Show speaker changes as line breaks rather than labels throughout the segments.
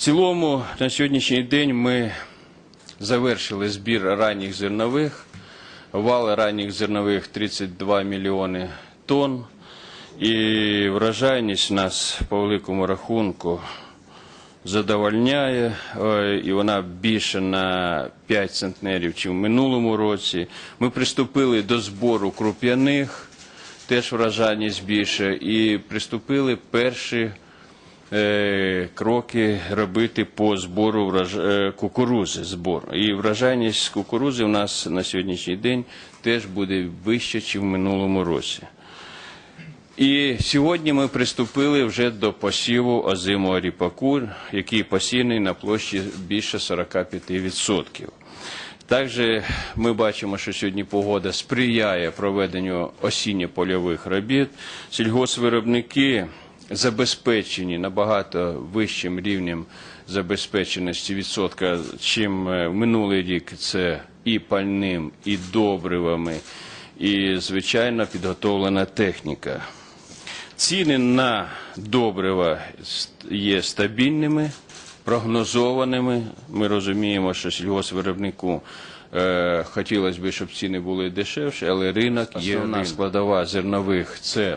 цілому на сьогоднішній день ми завершили збір ранніх зернових. Вал ранніх зернових 32 мільйони тонн. І вражайність нас по великому рахунку задовольняє, е, і вона більше на 5 центнерів, ніж в минулому році. Ми приступили до збору круп'яних, теж вражайність більше, і приступили перші кроки робити по збору е, кукурузи. Збор. І вражайність кукурузи у нас на сьогоднішній день теж буде вища, ніж в минулому році. І сьогодні ми приступили вже до посіву озимого ріпаку, який посіяний на площі більше 45%. Також ми бачимо, що сьогодні погода сприяє проведенню осінньо-польових робіт. Сільгоспвиробники забезпечені набагато вищим рівнем забезпеченості відсотка, чим е, минулий рік це і пальним, і добривами, і звичайно підготовлена техніка. Ціни на добрива є стабільними, прогнозованими. Ми розуміємо, що сільгоспвиробнику е, хотілося б, щоб ціни були дешевші, але ринок є Основна складова зернових це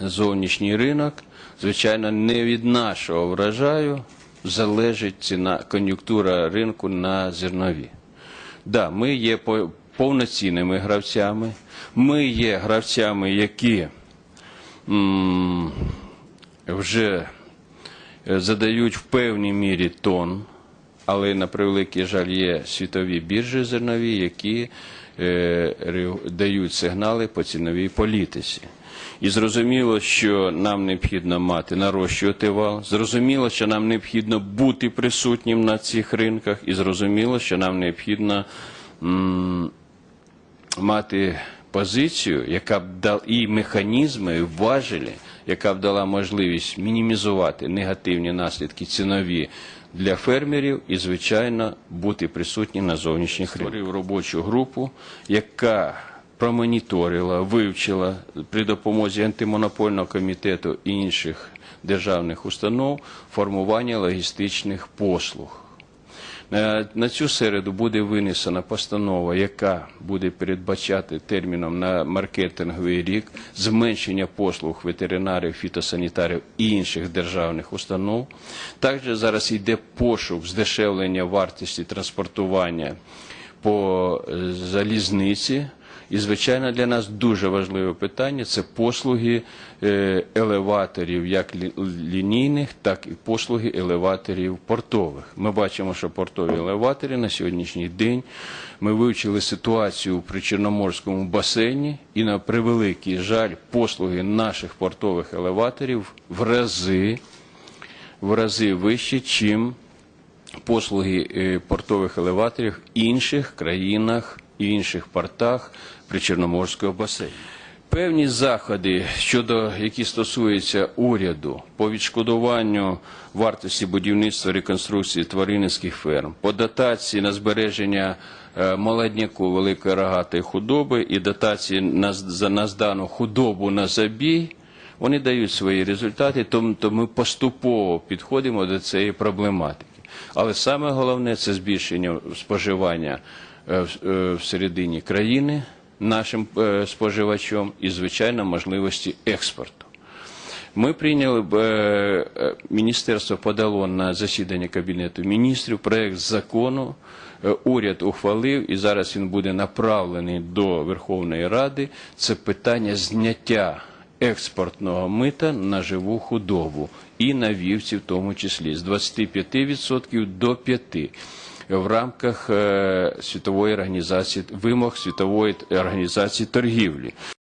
зовнішній ринок. Звичайно, не від нашого врожаю залежить ціна кон'юнктура ринку на зернові. Да, ми є повноцінними гравцями. Ми є гравцями, які вже е, задають в певній мірі тон, але на превеликий жаль є світові біржі зернові, які е, дають сигнали по ціновій політиці. І зрозуміло, що нам необхідно мати нарощувати вал. Зрозуміло, що нам необхідно бути присутнім на цих ринках, і зрозуміло, що нам необхідно мати позицію, яка б дала і механізми, і важелі, яка б дала можливість мінімізувати негативні наслідки цінові для фермерів і, звичайно, бути присутні на зовнішніх ринках. Створив робочу групу, яка промоніторила, вивчила при допомозі антимонопольного комітету і інших державних установ формування логістичних послуг. Е, На цю середу буде винесена постанова, яка буде передбачати терміном на маркетинговий рік зменшення послуг ветеринарів, фітосанітарів і інших державних установ. Також зараз йде пошук здешевлення вартості транспортування по е, залізниці. І, звичайно, для нас дуже важливе питання це послуги е, елеваторів, як лінійних, так і послуги елеваторів портових. Ми бачимо, що портові елеватори на сьогоднішній день ми вивчили ситуацію при Чорноморському басейні, і на превеликий жаль, послуги наших портових елеваторів в рази, в рази вищі, чим послуги е, портових елеваторів в інших країнах і інших портах при Чорноморському басейні. Певні заходи, щодо які стосуються уряду по відшкодуванню вартості будівництва реконструкції тваринницьких ферм, по дотації на збереження е, молодняку великої рогатої худоби і дотації на, за на здану худобу на забій, вони дають свої результати, тому ми поступово підходимо до цієї проблематики. Але саме головне це збільшення споживання в- е, всередині країни нашим е, споживачом і, звичайно, можливості експорту. Ми прийняли е, е, міністерство подало на засідання кабінету міністрів проект закону. е, Уряд ухвалив і зараз він буде направлений до Верховної Ради. Це питання зняття експортного мита на живу худобу і на вівці в тому числі з 25% до 5% в рамках е, світової організації вимог світової організації торгівлі.